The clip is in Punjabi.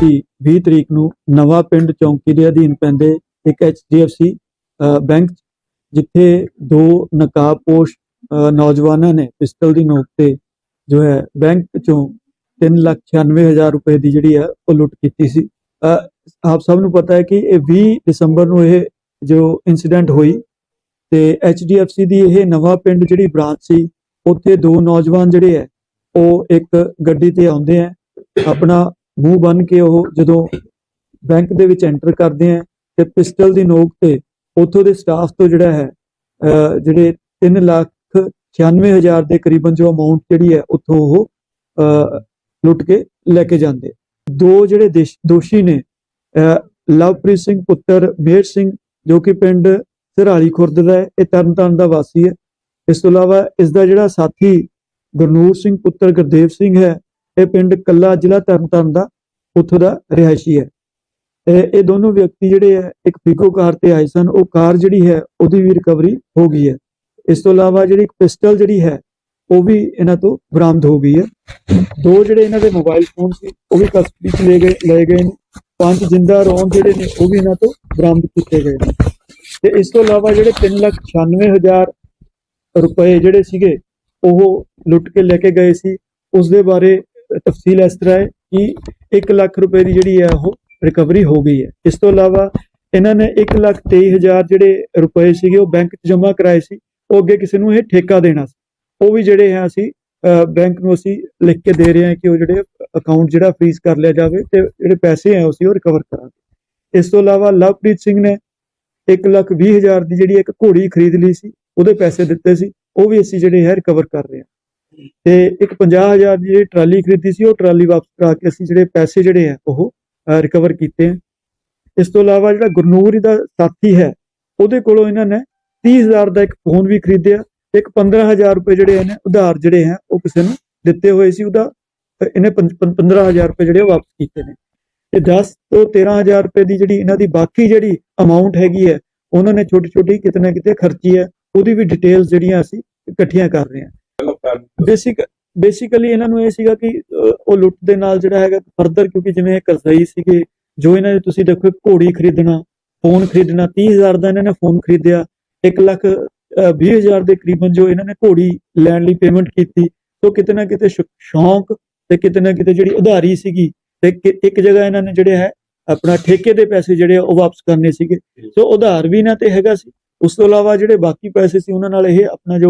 ਸੀ 20 ਤਰੀਕ ਨੂੰ ਨਵਾਂ ਪਿੰਡ ਚੌਂਕੀ ਦੇ ਅਧੀਨ ਪੈਂਦੇ ਇੱਕ HDFC ਅ, ਬੈਂਕ 'ਚ, ਜਿੱਥੇ ਦੋ ਨਕਾਬਪੋਸ਼ ਨੌਜਵਾਨਾਂ ਨੇ ਪਿਸਟਲ ਦੀ ਨੋਕ ਤੇ ਜੋ ਹੈ ਬੈਂਕ ਚੋਂ 396000 ਰੁਪਏ ਦੀ ਜਿਹੜੀ ਹੈ ਉਹ ਲੁੱਟ ਕੀਤੀ ਸੀ। ਅ, ਆਪ ਸਭ ਨੂੰ ਪਤਾ ਹੈ ਕਿ ਇਹ 20 ਦਸੰਬਰ ਨੂੰ ਇਹ ਜੋ ਇਨਸੀਡੈਂਟ ਹੋਈ ਤੇ HDFC ਦੀ ਇਹ ਨਵਾਂ ਪਿੰਡ ਜਿਹੜੀ ਬ੍ਰਾਂਚ ਸੀ ਉੱਥੇ ਦੋ ਨੌਜਵਾਨ ਜਿਹੜੇ ਹੈ ਉਹ ਇੱਕ ਗੱਡੀ ਤੇ ਆਉਂਦੇ ਆ ਆਪਣਾ ਮੂੰਹ ਬੰਨ ਕੇ ਉਹ ਜਦੋਂ ਬੈਂਕ ਦੇ ਵਿੱਚ ਐਂਟਰ ਕਰਦੇ ਆ ਤੇ ਪਿਸਟਲ ਦੀ ਨੋਕ ਤੇ ਉੱਥੋਂ ਦੇ ਸਟਾਫ ਤੋਂ ਜਿਹੜਾ ਹੈ, ਅਹ, ਜਿਹੜੇ 3 ਲੱਖ 96000 ਦੇ ਕਰੀਬਨ ਜੋ ਅਮਾਉਂਟ ਜਿਹੜੀ ਹੈ ਉੱਥੋਂ ਉਹ ਲੁੱਟ ਕੇ ਲੈ ਕੇ ਜਾਂਦੇ ਦੋ ਜਿਹੜੇ ਦੇਸ਼- ਦੋਸ਼ੀ ਨੇ ਲਵਪ੍ਰੀਤ ਸਿੰਘ ਪੁੱਤਰ ਮੇਰ ਸਿੰਘ ਜੋ ਕਿ ਪਿੰਡ ਸਿਰਾਲੀ ਖੁਰਦ ਦਾ ਹੈ, ਇਹ ਤਰਨਤਾਰਨ ਦਾ ਵਾਸੀ ਹੈ। ਇਸ ਤੋਂ ਇਲਾਵਾ ਇਸ ਦਾ ਜਿਹੜਾ ਸਾਥੀ ਗੁਰਨੂਰ ਸਿੰਘ ਪੁੱਤਰ ਗੁਰਦੇਵ ਸਿੰਘ ਹੈ ਇਹ ਪਿੰਡ ਕੱਲਾ ਜ਼ਿਲ੍ਹਾ ਤਰਨਤਾਰਨ ਦਾ, ਉੱਥੋਂ ਦਾ ਰਿਹਾਇਸ਼ੀ ਹੈ। ਇਹ ਇਹ ਦੋਨੋਂ ਵਿਅਕਤੀ ਜਿਹੜੇ ਹੈ, ਇੱਕ ਫਿਕੋ ਕਾਰ ਤੇ ਆਏ ਸਨ, ਉਹ ਕਾਰ ਜਿਹੜੀ ਹੈ, ਉਹਦੀ ਵੀ ਰਿਕਵਰੀ ਹੋ ਗਈ ਹੈ। ਇਸ ਤੋਂ ਇਲਾਵਾ ਜਿਹੜੀ ਇੱਕ ਪਿਸਟਲ ਜਿਹੜੀ ਹੈ, ਉਹ ਵੀ ਇਹਨਾਂ ਤੋਂ ਬਰਾਮਦ ਹੋ ਗਈ ਹੈ। ਦੋ ਜਿਹੜੇ ਇਹਨਾਂ ਦੇ ਮੋਬਾਈਲ ਫੋਨ ਸੀ, ਉਹ ਵੀ ਕਸਟਡੀ 'ਚ ਲੈ ਗਏ, ਲਏ ਗਏ ਨੇ। ਪੰਜ ਜਿੰਦਾ ਰੌਂਦ ਜਿਹੜੇ ਨੇ, ਉਹ ਵੀ ਇਹਨਾਂ ਤੋਂ ਬਰਾਮਦ ਕੀਤੇ ਗਏ ਨੇ। ਤੇ ਇਸ ਤੋਂ ਇਲਾਵਾ ਜਿਹੜੇ 396000 ਰੁਪਏ ਜਿਹੜੇ ਸੀਗੇ, ਉਹ ਲੁੱਟ ਕੇ ਲੈ ਕੇ ਗਏ ਸੀ। ਉਸ ਦੇ ਬਾਰੇ ਤਫਸੀਲ ਇਸ ਤਰ੍ਹਾਂ ਹੈ ਕਿ 1 ਲੱਖ ਰੁਪਏ ਦੀ ਜਿਹੜੀ ਹੈ ਉਹ ਰਿਕਵਰੀ ਹੋ ਗਈ ਹੈ। ਇਸ ਤੋਂ ਇਲਾਵਾ ਇਹਨਾਂ ਨੇ 1 ਲੱਖ 23000 ਜਿਹੜੇ ਰੁਪਏ ਸੀਗੇ ਉਹ ਬੈਂਕ 'ਚ ਜਮ੍ਹਾਂ ਕਰਾਏ ਸੀ। ਉਹ ਅੱਗੇ ਕਿਸੇ ਨੂੰ ਇਹ ਠੇਕਾ ਦੇਣਾ ਸੀ। ਉਹ ਵੀ ਜਿਹੜੇ ਹੈ ਅਸੀਂ ਬੈਂਕ ਨੂੰ ਅਸੀਂ ਲਿਖ ਕੇ ਦੇ ਰਹੇ ਹਾਂ ਕਿ ਉਹ ਜਿਹੜੇ ਅਕਾਊਂਟ ਜਿਹੜਾ ਫ੍ਰੀਜ਼ ਕਰ ਲਿਆ ਜਾਵੇ ਤੇ ਜਿਹੜੇ ਪੈਸੇ ਹੈ ਅਸੀਂ ਉਹ ਰਿਕਵਰ ਕਰਾਂਗੇ। ਇਸ ਤੋਂ ਇਲਾਵਾ ਲਵਪ੍ਰੀਤ ਸਿੰਘ ਨੇ 1 ਲੱਖ 20 ਹਜ਼ਾਰ ਦੀ ਜਿਹੜੀ ਇੱਕ ਘੋੜੀ ਖਰੀਦ ਲਈ ਸੀ, ਉਹਦੇ ਪੈਸੇ ਦਿੱਤੇ ਸੀ। ਉਹ ਵੀ ਅਸੀਂ ਜਿਹੜੇ ਹੈ ਰਿਕਵਰ ਕਰ ਰਹੇ ਹਾਂ। ਤੇ ਇੱਕ 50000 ਦੀ ਜਿਹੜੀ ਟਰਾਲੀ ਖਰੀਦੀ ਸੀ ਉਹ ਟਰਾਲੀ ਵਾਪਸ ਕਰਾ ਕੇ ਅਸੀਂ ਜਿਹੜੇ ਪੈਸੇ ਜਿਹੜੇ ਆ ਉਹ ਰਿਕਵਰ ਕੀਤੇ ਆ। ਇਸ ਤੋਂ ਇਲਾਵਾ ਜਿਹੜਾ ਗੁਰਨੂਰ ਦਾ ਸਾਥੀ ਹੈ ਉਹਦੇ ਕੋਲੋਂ ਇਹਨਾਂ ਨੇ 30000 ਦਾ ਇੱਕ ਫੋਨ ਵੀ ਖਰੀਦਿਆ। ਤੇ ਇੱਕ 15000 ਰੁਪਏ ਜਿਹੜੇ ਨੇ ਉਧਾਰ ਜਿਹੜੇ ਹੈ ਉਹ ਕਿਸੇ ਨੂੰ ਦਿੱਤੇ ਹੋਏ ਸੀ ਉਹਦਾ ਅ, ਇਹਨੇ 15000 ਰੁਪਏ ਜਿਹੜੇ ਉਹ ਵਾਪਸ ਕੀਤੇ ਨੇ। ਤੇ 10 ਤੋਂ 13000 ਰੁਪਏ ਦੀ ਜਿਹੜੀ ਇਹਨਾਂ ਦੀ ਬਾਕੀ ਜਿਹੜੀ ਅਮਾਉਂਟ ਹੈਗੀ ਹੈ ਉਹਨਾਂ ਨੇ ਛੋਟੀ ਛੋਟੀ ਕਿਤੇ ਨਾ ਕਿਤੇ ਖਰਚੀ ਹੈ ਉਹਦੀ ਵੀ ਡਿਟੇਲਸ ਜਿਹੜੀਆਂ ਅਸੀਂ ਇਕੱਠੀਆਂ ਕਰ ਰਹੇ ਹਾਂ। ਬੇਸਿਕ ਬੇਸਿਕਲੀ ਇਹਨਾਂ ਨੂੰ ਇਹ ਸੀਗਾ ਕਿ ਉਹ ਲੁੱਟ ਦੇ ਨਾਲ ਜਿਹੜਾ ਹੈਗਾ ਫਰਦਰ ਕਿਉਂਕਿ ਜਿਵੇਂ ਇਹ ਕਸਾਈ ਸੀਗੇ ਜੋ ਇਹਨਾਂ ਦੇ ਤੁਸੀਂ ਦੇਖੋ ਘੋੜੀ ਖਰੀਦਣਾ ਫੋਨ ਖਰੀਦਣਾ 30000 ਦਾ ਇਹਨਾਂ ਨੇ ਫੋਨ ਖਰੀਦਿਆ 1 ਲੱਖ 20000 ਦੇ ਕਰੀਬਨ ਜੋ ਇਹਨਾਂ ਨੇ ਘੋੜੀ ਲੈਣ ਲਈ ਪੇਮੈਂਟ ਕੀਤੀ ਸੋ ਕਿਤੇ ਨਾ ਕਿਤੇ ਸ਼ੌਂਕ ਤੇ ਕਿਤੇ ਨਾ ਕਿਤੇ ਜਿਹੜੀ ਉਧਾਰੀ ਸੀਗੀ ਤੇ ਇੱਕ ਜਗ੍ਹਾ ਇਹਨਾਂ ਨੇ ਜਿਹੜੇ ਹੈ ਆਪਣਾ ਠੇਕੇ ਦੇ ਪੈਸੇ ਜਿਹੜੇ ਉਹ ਵਾਪਸ ਕਰਨੇ ਸੀਗੇ। ਸੋ ਉਧਾਰ ਵੀ ਇਹਨਾਂ ਤੇ ਹੈਗਾ ਸੀ। ਉਸ ਤੋਂ ਇਲਾਵਾ ਜਿਹੜੇ ਬਾਕੀ ਪੈਸੇ ਸੀ ਉਹਨਾਂ ਨਾਲ ਇਹ ਆਪਣਾ ਜੋ